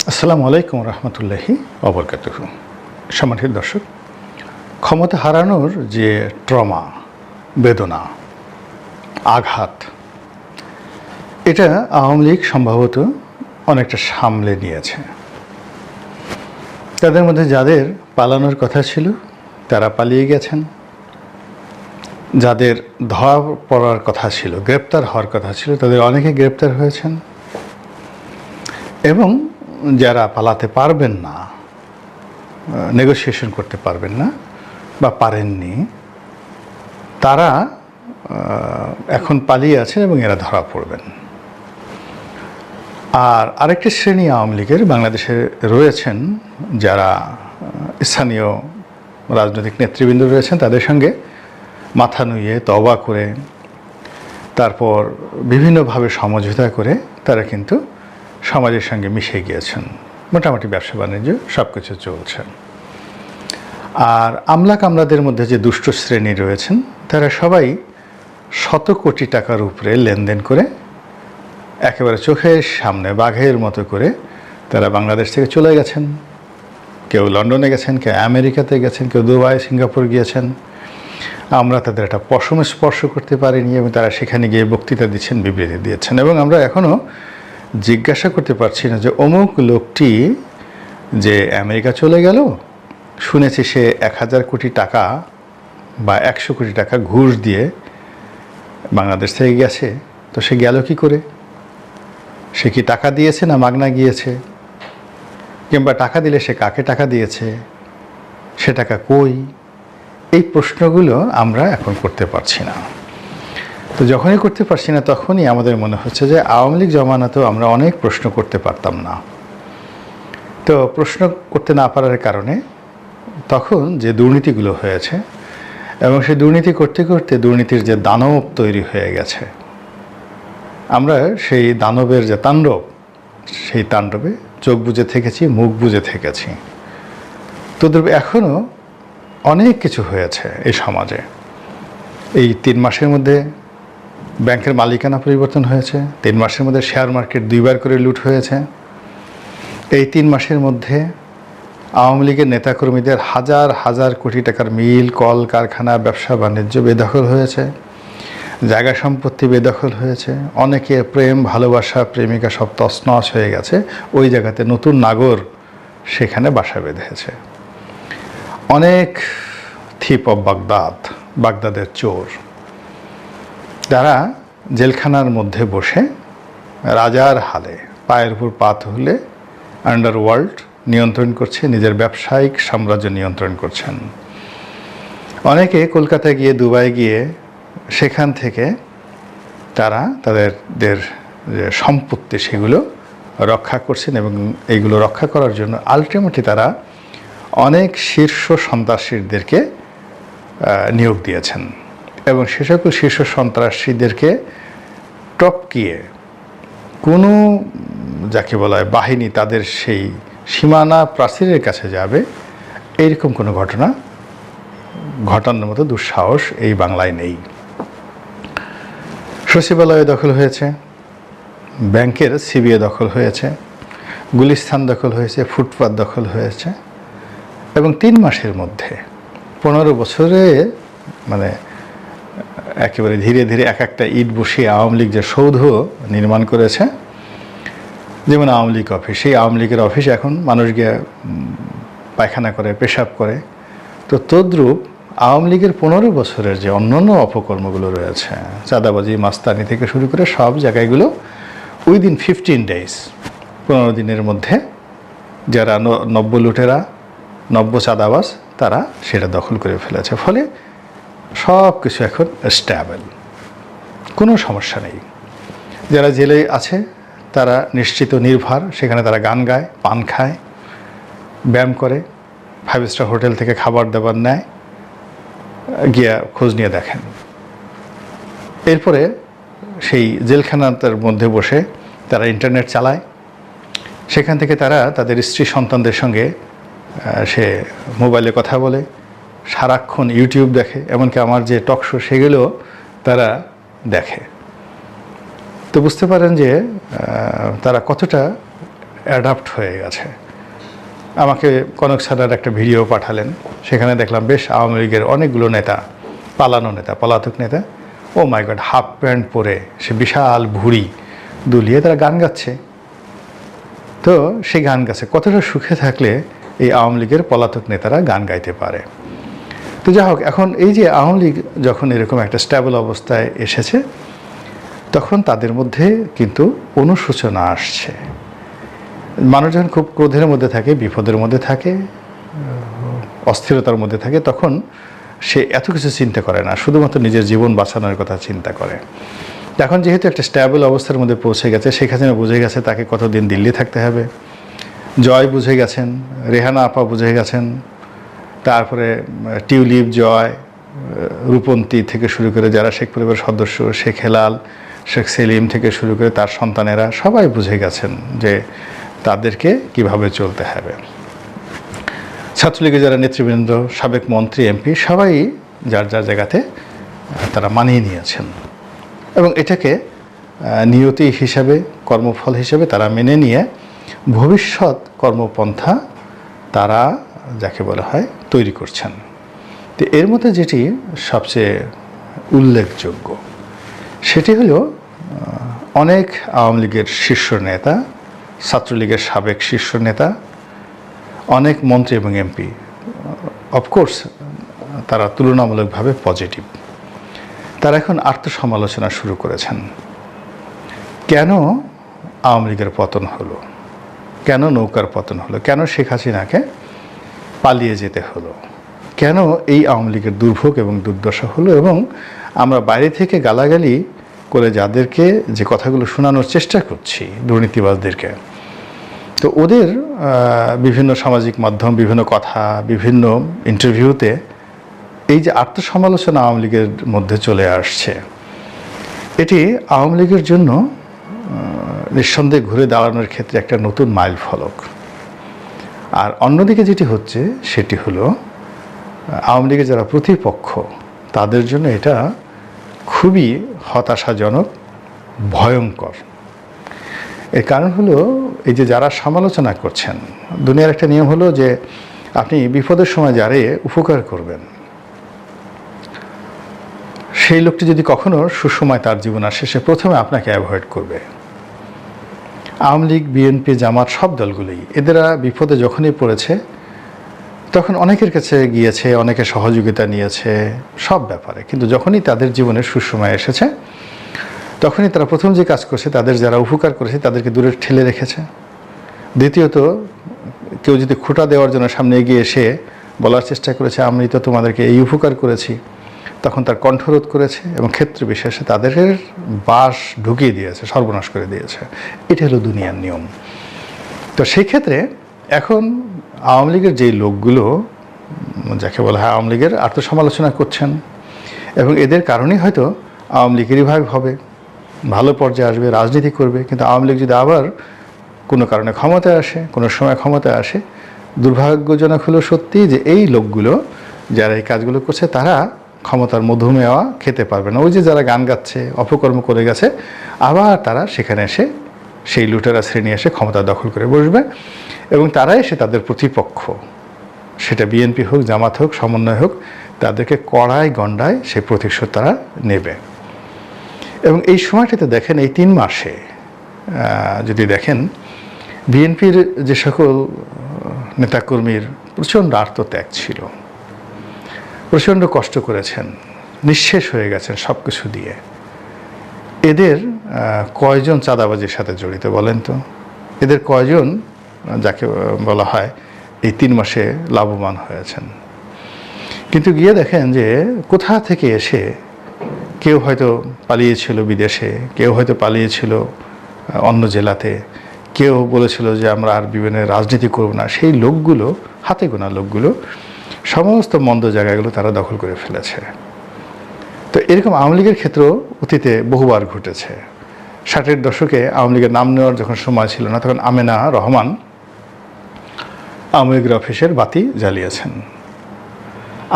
আসসালামু আলাইকুম রহমতুল্লাহি অবরকাত সম্মানিত দর্শক, ক্ষমতা হারানোর যে ট্রমা, বেদনা, আঘাত, এটা আওয়ামী লীগ সম্ভবত অনেকটা সামলে নিয়েছে। তাদের মধ্যে যাদের পালানোর কথা ছিল, তারা পালিয়ে গেছেন। যাদের ধরা পড়ার কথা ছিল, গ্রেপ্তার হওয়ার কথা ছিল, তাদের অনেকে গ্রেপ্তার হয়েছেন। এবং যারা পালাতে পারবেন না নেগোসিয়েশন করতে পারবেন না বা পারেননি, তারা এখন পালিয়ে আছেন এবং এরা ধরা পড়বেন। আর আরেকটি শ্রেণি আওয়ামী লীগের বাংলাদেশে রয়েছেন যারা স্থানীয় রাজনৈতিক নেতৃবৃন্দ রয়েছেন, তাদের সঙ্গে মাথা নুইয়ে তবা করে, তারপর বিভিন্নভাবে সমঝোতা করে তারা কিন্তু সমাজের সঙ্গে মিশে গিয়েছেন। মোটামুটি ব্যবসা বাণিজ্য সব কিছু চলছে। আর আমলা কামলাদের মধ্যে যে দুষ্ট শ্রেণি রয়েছেন, তারা সবাই শত কোটি টাকার উপরে লেনদেন করে একেবারে চোখের সামনে বাঘের মতো করে তারা বাংলাদেশ থেকে চলে গেছেন। কেউ লন্ডনে গেছেন, কেউ আমেরিকাতে গেছেন, কেউ দুবাই, সিঙ্গাপুর গিয়েছেন। আমরা তাদের একটা পশম স্পর্শ করতে পারিনি এবং তারা সেখানে গিয়ে বক্তৃতা দিচ্ছেন, বিবৃতি দিয়েছেন এবং আমরা এখনও জিজ্ঞাসা করতে পারছি না যে অমুক লোকটি যে আমেরিকা চলে গেল, শুনেছি সে এক হাজার কোটি টাকা বা একশো কোটি টাকা ঘুষ দিয়ে বাংলাদেশ থেকে গেছে। তো সে গেল কি করে? সে কি টাকা দিয়েছে না মাগনা গিয়েছে? কিংবা টাকা দিলে সে কাকে টাকা দিয়েছে? সে টাকা কই? এই প্রশ্নগুলো আমরা এখন করতে পারছি না। তো যখনই করতে পারছি না, তখনই আমাদের মনে হচ্ছে যে আওয়ামী লীগ জমানাতেও আমরা অনেক প্রশ্ন করতে পারতাম না। তো প্রশ্ন করতে না পারার কারণে তখন যে দুর্নীতিগুলো হয়েছে এবং সেই দুর্নীতি করতে করতে দুর্নীতির যে দানব তৈরি হয়ে গেছে, আমরা সেই দানবের যে তাণ্ডব, সেই তাণ্ডবে চোখ বুজে থেকেছি, মুখ বুজে থেকেছি। তোদের এখনও অনেক কিছু হয়েছে এই সমাজে। এই তিন মাসের মধ্যে ব্যাংকের মালিকানা পরিবর্তন হয়েছে। তিন মাসের মধ্যে শেয়ার মার্কেট দুইবার করে লুট হয়েছে। এই তিন মাসের মধ্যে আওয়ামী লীগের নেতাকর্মীদের হাজার হাজার কোটি টাকার মিল, কল, কারখানা, ব্যবসা, বাণিজ্য বেদখল হয়েছে। জায়গা সম্পত্তি বেদখল হয়েছে। অনেকে প্রেম, ভালোবাসা, প্রেমিকা সব তছনছ হয়ে গেছে। ওই জায়গাতে নতুন নাগর সেখানে বাসা বেঁধেছে। অনেক থিপ অফ বাগদাদ, বাগদাদের চোর। যারা জেলখানার মধ্যে বসে রাজার হালে, পায়ের উপর পা তুলে আন্ডারওয়ার্ল্ড নিয়ন্ত্রণ করছে, নিজের ব্যবসায়িক সাম্রাজ্য নিয়ন্ত্রণ করছেন। অনেকে কলকাতায় গিয়ে, দুবাই গিয়ে, সেখান থেকে তারা তাদেরদের যে সম্পত্তি সেগুলো রক্ষা করছেন এবং এইগুলো রক্ষা করার জন্য আলটিমেটলি তারা অনেক শীর্ষ সন্ত্রাসীদেরকে নিয়োগ দিয়েছেন। এবং সে সকল শীর্ষ সন্ত্রাসীদেরকে টপকিয়ে কোনো, যাকে বলা হয় বাহিনী তাদের সেই সীমানা প্রাচীরের কাছে যাবে, এইরকম কোনো ঘটনা ঘটানোর মতো দুঃসাহস এই বাংলায় নেই। সচিবালয় দখল হয়েছে, ব্যাংকের সিবিএ দখল হয়েছে গুলিস্থান দখল হয়েছে, ফুটপাত দখল হয়েছে এবং তিন মাসের মধ্যে পনেরো বছরে মানে একেবারে ধীরে ধীরে এক একটা ইট বসিয়ে আওয়ামী লীগ যে সৌধ নির্মাণ করেছে, যেমন আওয়ামী লীগ অফিস, সেই আওয়ামী লীগের অফিস এখন মানুষ গিয়ে পায়খানা করে, পেশাব করে। তো তদ্রূপ আওয়ামী লীগের পনেরো বছরের যে অন্যান্য অপকর্মগুলো রয়েছে, চাঁদাবাজি, মাস্তানি থেকে শুরু করে সব জায়গাগুলো উইদিন ফিফটিন ডেজ পনেরো দিনের মধ্যে যারা নব্য লুটেরা, নব্য চাঁদাবাজ, তারা সেটা দখল করে ফেলেছে। ফলে সব কিছু এখন স্ট্যাবল কোনো সমস্যা নেই। যারা জেলে আছে, তারা নিশ্চিত নির্ভর। সেখানে তারা গান গায়, পান খায়, ব্যায়াম করে ফাইভ স্টার হোটেল থেকে খাবার দাবার নেয়, গিয়া খোঁজ নিয়ে দেখেন। এরপরে সেই জেলখানার মধ্যে বসে তারা ইন্টারনেট চালায়। সেখান থেকে তারা তাদের স্ত্রী সন্তানদের সঙ্গে সে মোবাইলে কথা বলে। সারাক্ষণ ইউটিউব দেখে, এমনকি আমার যে টক শো সেগুলো তারা দেখে। তো বুঝতে পারেন যে তারা কতটা অ্যাডাপ্ট হয়ে গেছে। আমাকে কনক সারার একটা ভিডিও পাঠালেন। সেখানে দেখলাম, বেশ আওয়ামী লীগের অনেকগুলো নেতা, পালানো নেতা, পলাতক নেতা, ও মাই গড, হাফ প্যান্ট পরে সে বিশাল ভুড়ি দুলিয়ে তারা গান গাচ্ছে। তো সেই গান গাছে কতটা সুখে থাকলে এই আওয়ামী লীগের পলাতক নেতারা গান গাইতে পারে। তো যাই হোক, এখন এই যে আওয়ামী লীগ যখন এরকম একটা স্ট্যাবল অবস্থায় এসেছে, তখন তাদের মধ্যে কিন্তু অনুশোচনা আসছে। মানুষ যখন খুব ক্রোধের মধ্যে থাকে, বিপদের মধ্যে থাকে, অস্থিরতার মধ্যে থাকে, তখন সে এত কিছু চিন্তা করে না, শুধুমাত্র নিজের জীবন বাঁচানোর কথা চিন্তা করে। এখন যেহেতু একটা স্ট্যাবল অবস্থার মধ্যে পৌঁছে গেছে হাসিনা বুঝে গেছে তাকে কতদিন দিল্লি থাকতে হবে। জয় বুঝে গেছেন, রেহানা আপা বুঝে গেছেন তারপরে টিউলিপ জয় রূপন্তী থেকে শুরু করে যারা শেখ পরিবারের সদস্য, শেখ হেলাল, শেখ সেলিম থেকে শুরু করে তার সন্তানেরা সবাই বুঝে গেছেন যে তাদেরকে কীভাবে চলতে হবে। ছাত্রলীগের যারা নেতৃবৃন্দ, সাবেক মন্ত্রী, এমপি, সবাই যার যার জায়গাতে তারা মানিয়ে নিয়েছেন। এবং এটাকে নিয়তি হিসাবে, কর্মফল হিসেবে তারা মেনে নিয়ে ভবিষ্যৎ কর্মপন্থা তারা, যাকে বলা হয় তৈরি করছেন। তো এর মধ্যে যেটি সবচেয়ে উল্লেখযোগ্য, সেটি হলো অনেক আওয়ামী লীগের শীর্ষ নেতা, ছাত্রলীগের সাবেক শীর্ষ নেতা, অনেক মন্ত্রী এবং এমপি অফকোর্স তারা তুলনামূলকভাবে পজিটিভ তারা এখন আত্মসমালোচনা শুরু করেছেন। কেন আওয়ামী লীগের পতন হলো? কেন নৌকার পতন হলো? কেন শেখ হাসিনাকে পালিয়ে যেতে হলো। কেন এই আওয়ামী লীগের দুর্ভোগ এবং দুর্দশা হলো এবং আমরা বাইরে থেকে গালাগালি করে যাদেরকে যে কথাগুলো শোনানোর চেষ্টা করছি, দুর্নীতিবাজদেরকে। তো ওদের বিভিন্ন সামাজিক মাধ্যম, বিভিন্ন কথা, বিভিন্ন ইন্টারভিউতে এই যে আত্মসমালোচনা আওয়ামী লীগের মধ্যে চলে আসছে, এটি আওয়ামী লীগের জন্য নিঃসন্দেহে ঘুরে দাঁড়ানোর ক্ষেত্রে একটা নতুন মাইল ফলক আর অন্যদিকে যেটি হচ্ছে, সেটি হলো, আওয়ামী লীগের যারা প্রতিপক্ষ, তাদের জন্য এটা খুবই হতাশাজনক, ভয়ঙ্কর। এর কারণ হলো, এই যে যারা সমালোচনা করছেন, দুনিয়ার একটা নিয়ম হলো যে, আপনি বিপদের সময় যারে উপকার করবেন। সেই লোকটি যদি কখনো সুসময় তার জীবন আসে, সে প্রথমে আপনাকে অ্যাভয়েড করবে। আওয়ামী লীগ, বিএনপি, জামাত সব দলগুলোই। এদেরা বিপদে যখনই পড়েছে, তখন অনেকের কাছে গিয়েছে, অনেকে সহযোগিতা নিয়েছে, সব ব্যাপারে। কিন্তু যখনই তাদের জীবনে সুসময় এসেছে, তখনই তারা প্রথম যে কাজ করছে, তাদের যারা উপকার করেছে, তাদেরকে দূরে ঠেলে রেখেছে। দ্বিতীয়ত, কেউ যদি খোঁটা দেওয়ার জন্য সামনে এগিয়ে এসে বলার চেষ্টা করেছে আমি তো তোমাদেরকে এই উপকার করেছি। তখন তার কণ্ঠরোধ করেছে এবং ক্ষেত্র বিশেষে তাদের বাস ঢুকিয়ে দিয়েছে, সর্বনাশ করে দিয়েছে। এটা হলো দুনিয়ার নিয়ম। তো সেক্ষেত্রে এখন আওয়ামী লীগের যেই লোকগুলো, যাকে বলা হয় আওয়ামী লীগের আত্মসমালোচনা করছেন এবং এদের কারণেই হয়তো আওয়ামী লীগেরই ভাগ হবে, ভালো পর্যায়ে আসবে, রাজনীতি করবে, কিন্তু আওয়ামী লীগ যদি আবার কোনো কারণে ক্ষমতায় আসে, কোনো সময় ক্ষমতায় আসে, দুর্ভাগ্যজনক হলো সত্যি যে এই লোকগুলো, যারা এই কাজগুলো করছে, তারা ক্ষমতার মধুমেয়া খেতে পারবে না। ওই যে যারা গান গাচ্ছে, অপকর্ম করে গেছে, আবার তারা সেখানে এসে সেই লুটেরা শ্রেণি এসে ক্ষমতা দখল করে বসবে এবং তারা এসে তাদের প্রতিপক্ষ। সেটা বিএনপি হোক, জামাত হোক, সমন্বয় হোক, তাদেরকে কড়ায় গণ্ডায় সেই প্রতিশোধ তারা নেবে। এবং এই সময়টিতে দেখেন, এই তিন মাসে যদি দেখেন বিএনপির যে সকল নেতাকর্মীর প্রচণ্ড আত্মত্যাগ ছিল। প্রচণ্ড কষ্ট করেছেন, নিঃশেষ হয়ে গেছেন সব কিছু দিয়ে। এদের কয়জন চাঁদাবাজির সাথে জড়িত বলেন তো? এদের কয়জন, যাকে বলা হয়, এই তিন মাসে লাভবান হয়েছেন? কিন্তু গিয়ে দেখেন যে কোথা থেকে এসে কেউ হয়তো পালিয়েছিল বিদেশে, কেউ হয়তো পালিয়েছিল অন্য জেলাতে, কেউ বলেছিল যে আমরা আর বিভিন্ন রাজনীতি করব না। সেই লোকগুলো, হাতে গোনা লোকগুলো সমস্ত মন্দ জায়গাগুলো তারা দখল করে ফেলেছে। তো এরকম আওয়ামী লীগের ক্ষেত্রেও অতীতে বহুবার ঘটেছে। ষাটের দশকে আওয়ামী লীগের নাম নেওয়ার যখন সময় ছিল না, তখন আমেনা রহমান আওয়ামী লীগের অফিসের বাতি জ্বালিয়েছেন।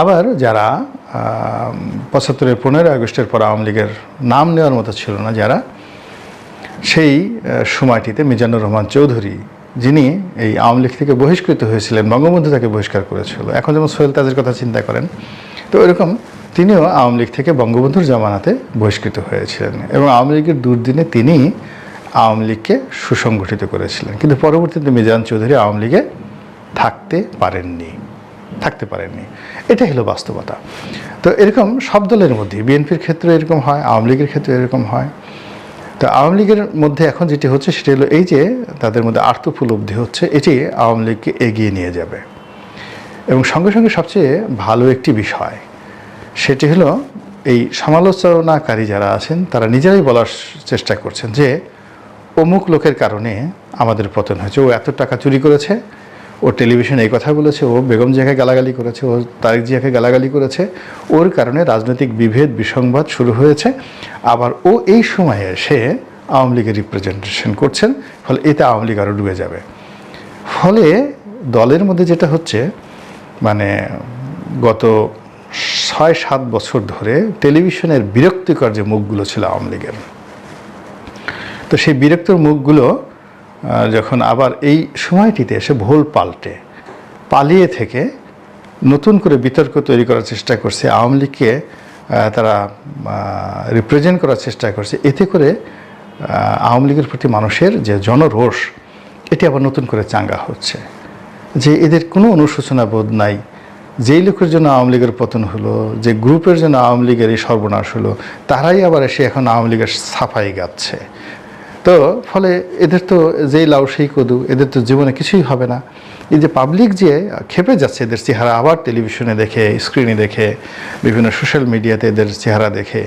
আবার যারা পঁচাত্তরের পনেরোই আগস্টের পর আওয়ামী লীগের নাম নেওয়ার মতো ছিল না, যারা সেই সময়টিতে মিজানুর রহমান চৌধুরী যিনি এই আওয়ামী লীগ থেকে বহিষ্কৃত হয়েছিলেন, বঙ্গবন্ধু তাকে বহিষ্কার করেছিল। এখন যেমন সোহেল তাজের কথা চিন্তা করেন, তো এরকম তিনিও আওয়ামী লীগ থেকে বঙ্গবন্ধুর জামানাতে বহিষ্কৃত হয়েছিলেন এবং আওয়ামী লীগের দুর্দিনে তিনি আওয়ামী লীগকে সুসংগঠিত করেছিলেন। কিন্তু পরবর্তীতে মিজান চৌধুরী আওয়ামী লীগে থাকতে পারেননি থাকতে পারেননি। এটা হলো বাস্তবতা। তো এরকম সব দলের মধ্যে বিএনপির ক্ষেত্রে এরকম হয়, আওয়ামী লীগের ক্ষেত্রে এরকম হয়। তো আওয়ামী লীগের মধ্যে এখন যেটি হচ্ছে সেটি হলো এই যে তাদের মধ্যে আর্থফুলব্ধি হচ্ছে, এটি আওয়ামী লীগকে এগিয়ে নিয়ে যাবে। এবং সঙ্গে সঙ্গে সবচেয়ে ভালো একটি বিষয় সেটি হলো এই সমালোচনাকারী যারা আছেন, তারা নিজেরাই বলার চেষ্টা করছেন যে অমুক লোকের কারণে আমাদের পতন হয়েছে। ও এত টাকা চুরি করেছে ও টেলিভিশনে এই কথা বলেছে, ও বেগম জিয়াকে গালাগালি করেছে, ও তারেক জিয়াকে গালাগালি করেছে, ওর কারণে রাজনৈতিক বিভেদ, বিসংবাদ শুরু হয়েছে। আবার ও এই সময়ে সে আওয়ামী লীগের রিপ্রেজেন্টেশন করছেন, ফলে এতে আওয়ামী লীগ আরও ডুবে যাবে। ফলে দলের মধ্যে যেটা হচ্ছে মানে গত ছয় সাত বছর ধরে টেলিভিশনের বিরক্তিকর যে মুখগুলো ছিল আওয়ামী লীগের, তো সেই বিরক্তর মুখগুলো যখন আবার এই সময়টিতে এসে ভুল পাল্টে পালিয়ে থেকে নতুন করে বিতর্ক তৈরি করার চেষ্টা করছে, আওয়ামী লীগকে তারা রিপ্রেজেন্ট করার চেষ্টা করছে, এতে করে আওয়ামী লীগের প্রতি মানুষের যে জনরোষ, এটি আবার নতুন করে চাঙ্গা হচ্ছে। যে এদের কোনো অনুশোচনা বোধ নাই, যেই লোকের জন্য আওয়ামী লীগের পতন হলো, যে গ্রুপের জন্য আওয়ামী লীগের এই সর্বনাশ হলো, তারাই আবার এসে এখন আওয়ামী লীগের সাফাই গাচ্ছে। তো ফলে এদের তো যেই লাউ, সেই কদু, এদের তো জীবনে কিছুই হবে না। এই যে পাবলিক যে খেপে যাচ্ছে এদের চেহারা, আবার টেলিভিশনে দেখে স্ক্রিনে দেখে, বিভিন্ন সোশ্যাল মিডিয়াতে এদের চেহারা দেখে,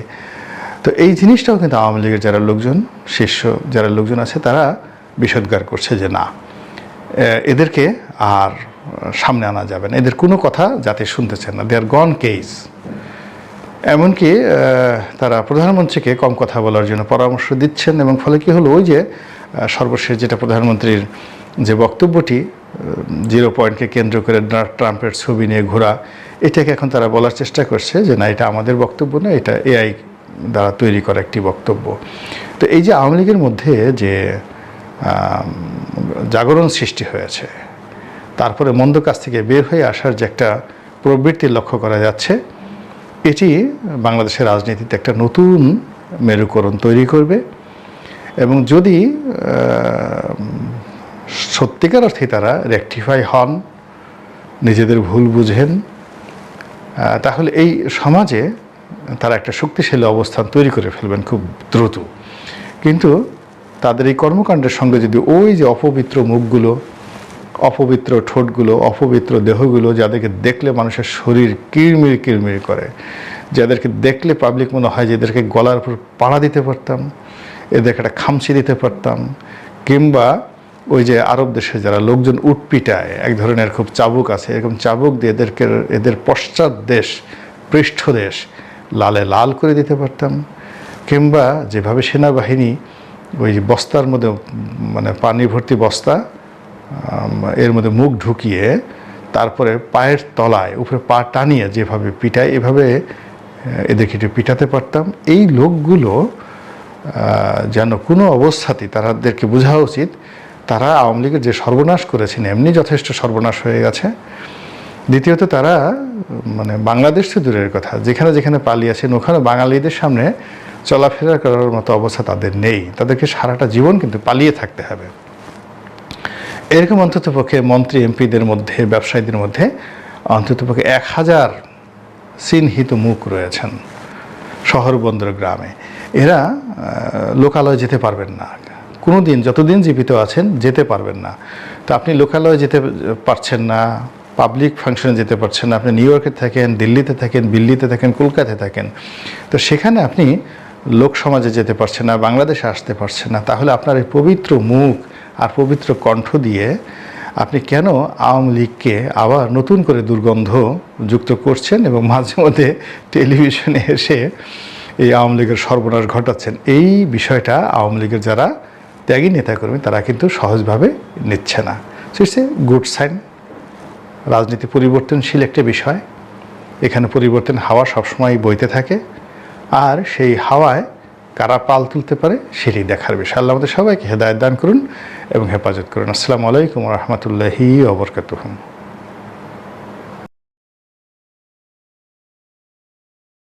তো এই জিনিসটাও কিন্তু আওয়ামী লীগের যারা লোকজন, শীর্ষ যারা লোকজন আছে, তারা বিষোদ্গার করছে যে না এদেরকে আর সামনে আনা যাবে না। এদের কোনো কথা যাতে শুনতেছেন না। দে আর গন কেস এমনকি তারা প্রধানমন্ত্রীকে কম কথা বলার জন্য পরামর্শ দিচ্ছেন এবং ফলে কি হলো, ওই যে সর্বশেষ যেটা প্রধানমন্ত্রীর যে বক্তব্যটি জিরো পয়েন্টকে কেন্দ্র করে ডোনাল্ড ট্রাম্পের ছবি নিয়ে ঘোরা, এটাকে এখন তারা বলার চেষ্টা করছে যে, না, এটা আমাদের বক্তব্য না, এটা এআই দ্বারা তৈরি করা একটি বক্তব্য। তো এই যে আওয়ামী লীগের মধ্যে যে জাগরণ সৃষ্টি হয়েছে, তারপরে মন্দ কাছ থেকে বের হয়ে আসার যে একটা প্রবৃত্তি লক্ষ্য করা যাচ্ছে এটি বাংলাদেশের রাজনীতিতে একটা নতুন মেরুকরণ তৈরি করবে এবং যদি সত্যিকার অর্থে তারা রেকটিফাই হন, নিজেদের ভুল বুঝেন তাহলে এই সমাজে তারা একটা শক্তিশালী অবস্থান তৈরি করে ফেলবেন খুব দ্রুত। কিন্তু তাদের এই কর্মকাণ্ডের সঙ্গে যদি ওই যে অপবিত্র মুখগুলো অপবিত্র ঠোঁটগুলো, অপবিত্র দেহগুলো যাদেরকে দেখলে মানুষের শরীর কিরমির কিরমির করে। যাদেরকে দেখলে পাবলিক মনে হয় যে এদেরকে গলার উপর পাড়া দিতে পারতাম, এদেরকে একটা খামচি দিতে পারতাম, কিংবা ওই যে আরব দেশে যারা লোকজন উটপিটায় এক ধরনের খুব চাবুক আছে, এরকম চাবুক দিয়ে এদেরকে, এদের পশ্চাৎ দেশ পৃষ্ঠদেশ লালে লাল করে দিতে পারতাম, কিংবা যেভাবে সেনাবাহিনী ওই বস্তার মধ্যে মানে পানি ভর্তি বস্তা এর মধ্যে মুখ ঢুকিয়ে তারপরে পায়ের তলায়, উপরে পা টানিয়ে যেভাবে পিটায় এভাবে এদেরকে একটু পিটাতে পারতাম। এই লোকগুলো যেন কোনো অবস্থাতেই তাদেরকে বোঝা উচিত, তারা আওয়ামী লীগের যে সর্বনাশ করেছেন, এমনি যথেষ্ট সর্বনাশ হয়ে গেছে। দ্বিতীয়ত তারা মানে বাংলাদেশ তো দূরের কথা, যেখানে যেখানে পালিয়েছেন, ওখানে বাঙালিদের সামনে চলাফেরা করার মতো অবস্থা তাদের নেই। তাদেরকে সারাটা জীবন কিন্তু পালিয়ে থাকতে হবে। এরকম অন্তত পক্ষে মন্ত্রী, এমপিদের মধ্যে, ব্যবসায়ীদের মধ্যে অন্তত পক্ষে এক হাজার চিহ্নিত মুখ রয়েছেন শহর বন্দর গ্রামে। এরা লোকালয়ে যেতে পারবেন না। কোনো দিন যতদিন জীবিত আছেন, যেতে পারবেন না। তো আপনি লোকালয়ে যেতে পারছেন না, পাবলিক ফাংশনে যেতে পারছেন না, আপনি নিউ ইয়র্কে থাকেন, দিল্লিতে থাকেন দিল্লিতে থাকেন, কলকাতায় থাকেন, তো সেখানে আপনি লোক সমাজে যেতে পারছেন না, বাংলাদেশে আসতে পারছেন না, তাহলে আপনার এই পবিত্র মুখ আর পবিত্র কণ্ঠ দিয়ে আপনি কেন আওয়ামী লীগকে আবার নতুন করে দুর্গন্ধ যুক্ত করছেন এবং মাঝে মধ্যে টেলিভিশনে এসে এই আওয়ামী লীগের সর্বনাশ ঘটাচ্ছেন? এই বিষয়টা আওয়ামী লীগের যারা ত্যাগী নেতাকর্মী, তারা কিন্তু সহজভাবে নিচ্ছে না। সো গুড সাইন রাজনীতি পরিবর্তনশীল একটা বিষয়। এখানে পরিবর্তন হাওয়া সবসময় বইতে থাকে। আর সেই হাওয়ায় কারা পাল তুলতে পারে সেটি দেখার বিষয়। আল্লাহ আমাদের সবাইকে হেদায়ত দান করুন এবং হেফাজত করুন। আসসালামু আলাইকুম রহমতুল্লাহি ওবরকাতুহম